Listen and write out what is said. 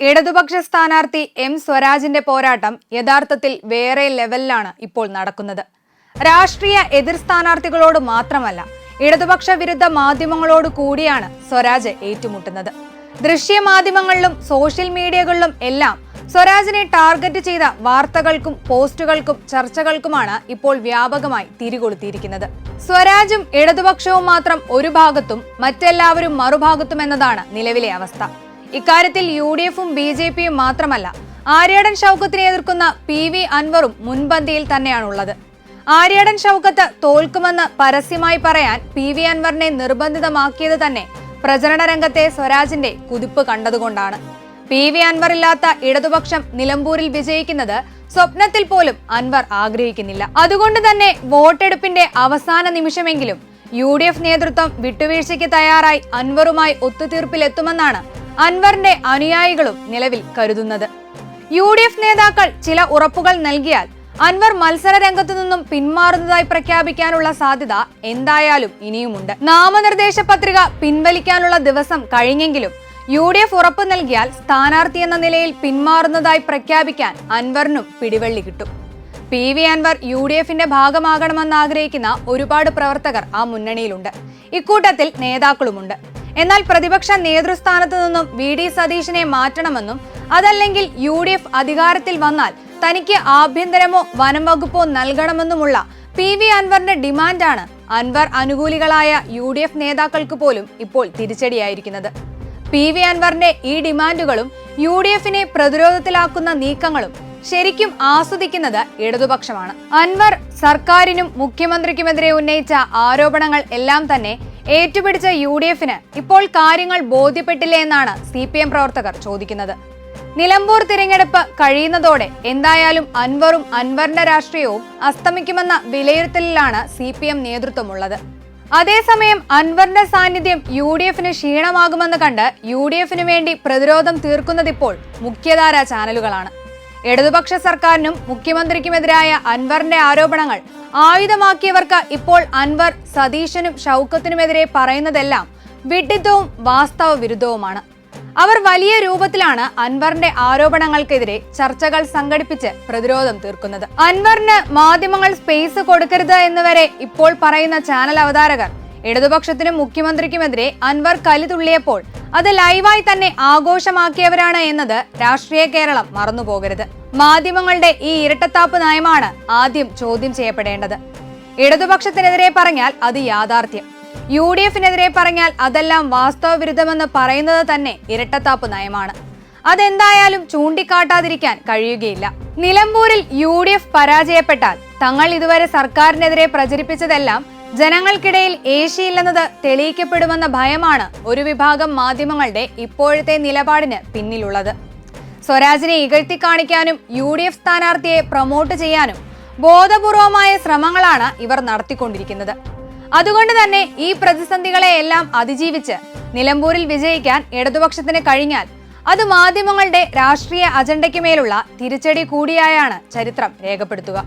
ഇടതുപക്ഷ സ്ഥാനാർത്ഥി എം സ്വരാജിന്റെ പോരാട്ടം യഥാർത്ഥത്തിൽ വേറെ ലെവലിലാണ് ഇപ്പോൾ നടക്കുന്നത്. രാഷ്ട്രീയ എതിർ സ്ഥാനാർത്ഥികളോട് മാത്രമല്ല ഇടതുപക്ഷ വിരുദ്ധ മാധ്യമങ്ങളോട് കൂടിയാണ് സ്വരാജ് ഏറ്റുമുട്ടുന്നത്. ദൃശ്യ മാധ്യമങ്ങളിലും സോഷ്യൽ മീഡിയകളിലും എല്ലാം സ്വരാജിനെ ടാർഗറ്റ് ചെയ്ത വാർത്തകൾക്കും പോസ്റ്റുകൾക്കും ചർച്ചകൾക്കുമാണ് ഇപ്പോൾ വ്യാപകമായി തിരികൊളുത്തിയിരിക്കുന്നത്. സ്വരാജും ഇടതുപക്ഷവും മാത്രം ഒരു ഭാഗത്തും മറ്റെല്ലാവരും മറുഭാഗത്തും എന്നതാണ് നിലവിലെ അവസ്ഥ. ഇക്കാര്യത്തിൽ യു ഡി എഫും ബി ജെ പിയും മാത്രമല്ല ആര്യാടൻ ഷൗക്കത്തിനെ എതിർക്കുന്ന പി വി അൻവറും മുൻപന്തിയിൽ തന്നെയാണുള്ളത്. ആര്യാടൻ ഷൗക്കത്ത് തോൽക്കുമെന്ന് പരസ്യമായി പറയാൻ പി വി അൻവറിനെ നിർബന്ധിതമാക്കിയത് തന്നെ പ്രചരണ രംഗത്തെ സ്വരാജിന്റെ കുതിപ്പ് കണ്ടതുകൊണ്ടാണ്. പി വി അൻവർ ഇല്ലാത്ത ഇടതുപക്ഷം നിലമ്പൂരിൽ വിജയിക്കുന്നത് സ്വപ്നത്തിൽ പോലും അൻവർ ആഗ്രഹിക്കുന്നില്ല. അതുകൊണ്ട് തന്നെ വോട്ടെടുപ്പിന്റെ അവസാന നിമിഷമെങ്കിലും യു ഡി എഫ് നേതൃത്വം വിട്ടുവീഴ്ചയ്ക്ക് തയ്യാറായി അൻവറുമായി ഒത്തുതീർപ്പിലെത്തുമെന്നാണ് അൻവറിന്റെ അനുയായികളും നിലവിൽ കരുതുന്നത്. യു ഡി എഫ് നേതാക്കൾ ചില ഉറപ്പുകൾ നൽകിയാൽ അൻവർ മത്സര രംഗത്തു നിന്നും പിന്മാറുന്നതായി പ്രഖ്യാപിക്കാനുള്ള സാധ്യത എന്തായാലും ഇനിയുമുണ്ട്. നാമനിർദ്ദേശ പത്രിക പിൻവലിക്കാനുള്ള ദിവസം കഴിഞ്ഞെങ്കിലും യു ഡി എഫ് ഉറപ്പ് നൽകിയാൽ സ്ഥാനാർത്ഥി എന്ന നിലയിൽ പിന്മാറുന്നതായി പ്രഖ്യാപിക്കാൻ അൻവറിനും പിടിവള്ളി കിട്ടും. P V Anvar U D എഫിന്റെ ഭാഗമാകണമെന്ന് ആഗ്രഹിക്കുന്ന ഒരുപാട് പ്രവർത്തകർ ആ മുന്നണിയിലുണ്ട്. ഇക്കൂട്ടത്തിൽ നേതാക്കളുമുണ്ട്. എന്നാൽ പ്രതിപക്ഷ നേതൃസ്ഥാനത്ത് നിന്നും വി ഡി സതീശിനെ മാറ്റണമെന്നും അതല്ലെങ്കിൽ യു ഡി എഫ് അധികാരത്തിൽ വന്നാൽ തനിക്ക് ആഭ്യന്തരമോ വനം വകുപ്പോ നൽകണമെന്നുമുള്ള പി വി അൻവറിന്റെ ഡിമാൻഡാണ് അൻവർ അനുകൂലികളായ യു ഡി എഫ് നേതാക്കൾക്ക് പോലും ഇപ്പോൾ തിരിച്ചടിയായിരിക്കുന്നത്. പി വി അൻവറിന്റെ ഈ ഡിമാൻഡുകളും യു ഡി എഫിനെ പ്രതിരോധത്തിലാക്കുന്ന നീക്കങ്ങളും ശരിക്കും ആസ്വദിക്കുന്നത് ഇടതുപക്ഷമാണ്. അൻവർ സർക്കാരിനും മുഖ്യമന്ത്രിക്കുമെതിരെ ഉന്നയിച്ച ആരോപണങ്ങൾ എല്ലാം തന്നെ ഏറ്റുപിടിച്ച യു ഡി എഫിന് ഇപ്പോൾ കാര്യങ്ങൾ ബോധ്യപ്പെട്ടില്ലേ എന്നാണ് സി പി എം പ്രവർത്തകർ ചോദിക്കുന്നത്. നിലമ്പൂർ തിരഞ്ഞെടുപ്പ് കഴിയുന്നതോടെ എന്തായാലും അൻവറും അൻവറിന്റെ രാഷ്ട്രീയവും അസ്തമിക്കുമെന്ന വിലയിരുത്തലിലാണ് സി പി എം നേതൃത്വമുള്ളത്. അതേസമയം അൻവറിന്റെ സാന്നിധ്യം യു ഡി എഫിന് ക്ഷീണമാകുമെന്ന് കണ്ട് യു ഡി എഫിന് വേണ്ടി പ്രതിരോധം തീർക്കുന്നതിപ്പോൾ മുഖ്യധാരാ ചാനലുകളാണ്. ഇടതുപക്ഷ സർക്കാരിനും മുഖ്യമന്ത്രിക്കുമെതിരായ അൻവറിന്റെ ആരോപണങ്ങൾ ആയുധമാക്കിയവർക്ക് ഇപ്പോൾ അൻവർ സതീശനും ഷൗക്കത്തിനുമെതിരെ പറയുന്നതെല്ലാം വിഡിത്തവും വാസ്തവ വിരുദ്ധവുമാണ് അവർ വലിയ രൂപത്തിലാണ് അൻവറിന്റെ ആരോപണങ്ങൾക്കെതിരെ ചർച്ചകൾ സംഘടിപ്പിച്ച് പ്രതിരോധം തീർക്കുന്നത്. അൻവറിന് മാധ്യമങ്ങൾ സ്പേസ് കൊടുക്കരുത് എന്നുവരെ ഇപ്പോൾ പറയുന്ന ചാനൽ അവതാരകർ ഇടതുപക്ഷത്തിനും മുഖ്യമന്ത്രിക്കുമെതിരെ അൻവർ കലിതുള്ളിയപ്പോൾ അത് ലൈവായി തന്നെ ആഘോഷമാക്കിയവരാണ് എന്നത് രാഷ്ട്രീയ കേരളം മറന്നുപോകരുത്. മാധ്യമങ്ങളുടെ ഈ ഇരട്ടത്താപ്പ് നയമാണ് ആദ്യം ചോദ്യം ചെയ്യപ്പെടേണ്ടത്. ഇടതുപക്ഷത്തിനെതിരെ പറഞ്ഞാൽ അത് യാഥാർത്ഥ്യം. യു ഡി എഫിനെതിരെ പറഞ്ഞാൽ അതെല്ലാം വാസ്തവവിരുദ്ധമെന്ന് പറയുന്നത് തന്നെ ഇരട്ടത്താപ്പ് നയമാണ്. അതെന്തായാലും ചൂണ്ടിക്കാട്ടാതിരിക്കാൻ കഴിയുകയില്ല. നിലമ്പൂരിൽ യു ഡി എഫ് പരാജയപ്പെട്ടാൽ തങ്ങൾ ഇതുവരെ സർക്കാരിനെതിരെ പ്രചരിപ്പിച്ചതെല്ലാം ജനങ്ങൾക്കിടയിൽ ഏശിയില്ലെന്നത് തെളിയിക്കപ്പെടുമെന്ന ഭയമാണ് ഒരു വിഭാഗം മാധ്യമങ്ങളുടെ ഇപ്പോഴത്തെ നിലപാടിന് പിന്നിലുള്ളത്. സ്വരാജിനെ ഇകഴ്ത്തി കാണിക്കാനും യു ഡി എഫ് സ്ഥാനാർത്ഥിയെ പ്രൊമോട്ട് ചെയ്യാനും ബോധപൂർവമായ ശ്രമങ്ങളാണ് ഇവർ നടത്തിക്കൊണ്ടിരിക്കുന്നത്. അതുകൊണ്ട് തന്നെ ഈ പ്രതിസന്ധികളെ എല്ലാം അതിജീവിച്ച് നിലമ്പൂരിൽ വിജയിക്കാൻ ഇടതുപക്ഷത്തിന് കഴിഞ്ഞാൽ അത് മാധ്യമങ്ങളുടെ രാഷ്ട്രീയ അജണ്ടയ്ക്ക് മേലുള്ള തിരിച്ചടി കൂടിയായാണ് ചരിത്രം രേഖപ്പെടുത്തുക.